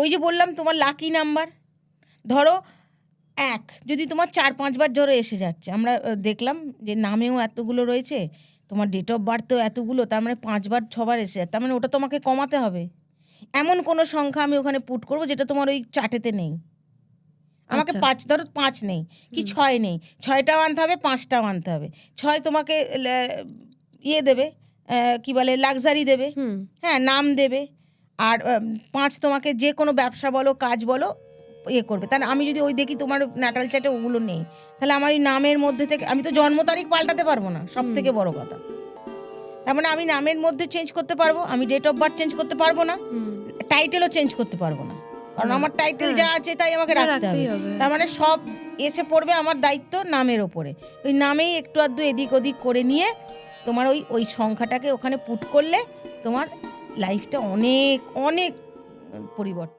ওই যে বললাম তোমার লাকি নাম্বার ধরো এক যদি তোমার চার পাঁচবার ধরে এসে যাচ্ছে। আমরা দেখলাম যে নামেও এতগুলো রয়েছে তোমার ডেট অফ বার্থও এতগুলো তার মানে পাঁচবার ছবার এসে যাচ্ছে। তার মানে ওটা তোমাকে কমাতে হবে। এমন কোনো সংখ্যা আমি ওখানে পুট করব যেটা তোমার ওই চার্টেতে নেই। আমাকে আচ্ছা। পাঁচ ধরো পাঁচ নেই কি ছয় নেই ছয়টাও আনতে হবে পাঁচটাও আনতে হবে। ছয় তোমাকে ইয়ে দেবে কি বলে লাক্সারি দেবে। হ্যাঁ নাম দেবে। আর পাঁচ তোমাকে যে কোনো ব্যবসা বলো কাজ বলো ইয়ে করবে। তাহলে আমি যদি ওই দেখি তোমার নাটাল চ্যাটে ওগুলো নেই তাহলে আমার ওই নামের মধ্যে থেকে আমি তো জন্ম তারিখ পাল্টাতে পারব না সব থেকে বড় কথা। তার মানে আমি নামের মধ্যে চেঞ্জ করতে পারব আমি ডেট অফ বার্থ চেঞ্জ করতে পারব না টাইটেলও চেঞ্জ করতে পারব না। কারণ আমার টাইটেল যা আছে তাই আমাকে রাখতে হবে। তার মানে সব এসে পড়বে আমার দায়িত্ব নামের ওপরে। ওই নামেই একটু আধটু এদিক ওদিক করে নিয়ে তোমার ওই ওই সংখ্যাটাকে ওখানে পুট করলে তোমার লাইফটা অনেক অনেক পরিবর্তন।